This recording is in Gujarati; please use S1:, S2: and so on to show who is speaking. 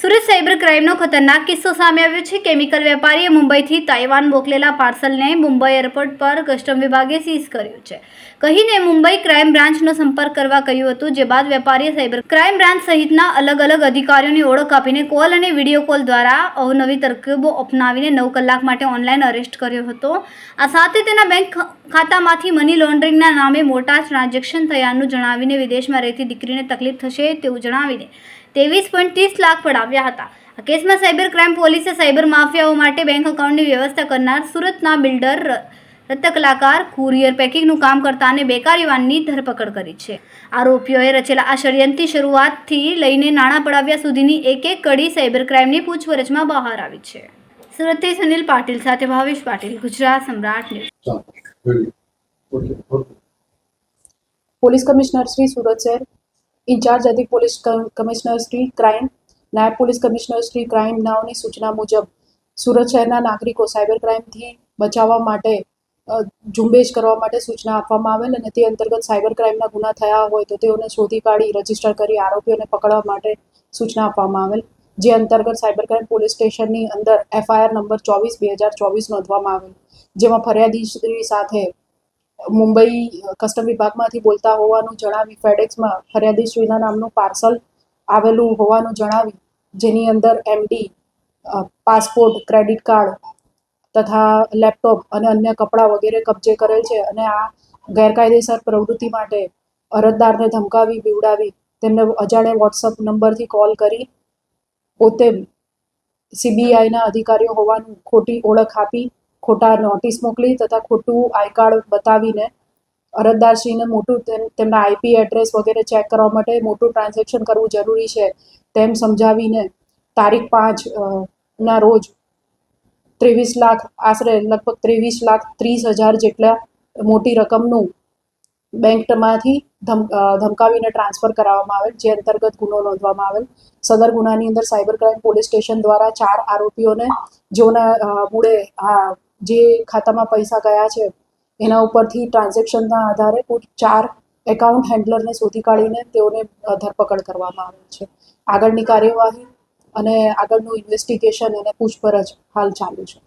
S1: સુરત સાયબર ક્રાઇમનો ખતરનાક કિસ્સો સામે આવ્યો છે. કેમિકલ વેપારીએ મુંબઈથી તાઇવાન મોકલેલા પાર્સલને મુંબઈ એરપોર્ટ પર કસ્ટમ વિભાગે સીઝ કર્યું છે. કહીને મુંબઈ ક્રાઇમ બ્રાન્ચનો સંપર્ક કરવા કહ્યું હતું, જે બાદ વેપારીએ સાયબર ક્રાઇમ બ્રાન્ચ સહિતના અલગ અલગ અધિકારીઓની ઓળખ આપીને કોલ અને વીડિયો કોલ દ્વારા અવનવી તરકીબો અપનાવીને નવ કલાક માટે ઓનલાઈન અરેસ્ટ કર્યો હતો. આ સાથે તેના બેંક ખાતામાંથી મની લોન્ડરિંગના નામે મોટા ટ્રાન્ઝેક્શન થયાનું જણાવીને વિદેશમાં રહેતી દીકરીને તકલીફ થશે તેવું જણાવીને ત્રેવીસ પોઈન્ટ ત્રીસ લાખ પડાવ્યા હતા. આ કેસમાં સાયબર ક્રાઇમ પોલીસે સાયબર માફિયાઓ માટે બેંક એકાઉન્ટની વ્યવસ્થા કરનાર સુરતના બિલ્ડર રત્ન કલાકાર કુરિયર પેકિંગનું કામ કરતા અને બેકાર યુવાનની ધરપકડ કરી છે. આરોપીઓએ રચેલા આ ષડયંત્રની શરૂઆતથી લઈને નાણાં પડાવ્યા સુધીની એક એક કડી સાયબર ક્રાઇમની પૂછપરછમાં બહાર આવી છે. સુરતથી સુનિલ પાટીલ સાથે Bhavesh Patil Gujarat Samrat news.
S2: Police commissioner Shri Surat શહેર ઇન્ચાર્જ અધિક પોલીસ કમિશનર શ્રી ક્રાઇમ, નાયબ પોલીસ કમિશનર શ્રી ક્રાઇમ નાઓની સૂચના મુજબ સુરત શહેરના નાગરિકો સાયબર ક્રાઇમથી બચાવવા માટે ઝુંબેશ કરવા માટે સૂચના આપવામાં આવેલ અને તે અંતર્ગત સાયબર ક્રાઇમના ગુના થયા હોય તો તેઓને શોધી કાઢી રજિસ્ટર કરી આરોપીઓને પકડવા માટે સૂચના આપવામાં આવેલ, જે અંતર્ગત સાયબર ક્રાઇમ પોલીસ સ્ટેશનની અંદર એફઆઈઆર નંબર ચોવીસ બે હજાર ચોવીસ નોંધવામાં આવેલ, જેમાં ફરિયાદી સાથે મુંબઈ કસ્ટમ વિભાગમાંથી બોલતા હોવાનું જણાવી ફેડેક્સમાં ફરિયાદીશ્રીના નામનું પાર્સલ આવેલું હોવાનું જણાવી જેની અંદર એમડી પાસપોર્ટ, ક્રેડિટ કાર્ડ તથા લેપટોપ અને અન્ય કપડાં વગેરે કબજે કરેલ છે અને આ ગેરકાયદેસર પ્રવૃત્તિ માટે અરજદારને ધમકાવી, બીવડાવી તેમને અજાણે વોટ્સઅપ નંબરથી કોલ કરી પોતે સીબીઆઈના અધિકારીઓ હોવાનું ખોટી ઓળખ આપી ખોટા નોટિસ મોકલી તથા ખોટું આઈ કાર્ડ બતાવીને અરજદારશ્રીને મોટું તેમ- તેમના આઈપી એડ્રેસ વગેરે ચેક કરવા માટે મોટું ટ્રાન્ઝેક્શન કરવું જરૂરી છે તેમ સમજાવીને તારીખ પાંચ ના રોજ ત્રેવીસ લાખ, આશરે લગભગ ત્રેવીસ લાખ ત્રીસ હજાર જેટલા મોટી રકમનું બેંકમાંથી ધમ ધમકાવીને ટ્રાન્સફર કરાવવામાં આવેલ, જે અંતર્ગત ગુનો નોંધવામાં આવેલ. સદર ગુનાની અંદર સાયબર ક્રાઇમ પોલીસ સ્ટેશન દ્વારા ચાર આરોપીઓને જેઓના મૂળે આ જે ખાતામાં પૈસા ગયા છે, એના ઉપરથી ટ્રાન્ઝેક્શનના આધારે કુલ ચાર એકાઉન્ટ હેન્ડલરને શોધી કાઢીને તેઓને ધરપકડ કરવામાં આવે છે. આગળની કાર્યવાહી અને આગળનું ઇન્વેસ્ટિગેશન અને પૂછપરછ હાલ ચાલુ છે.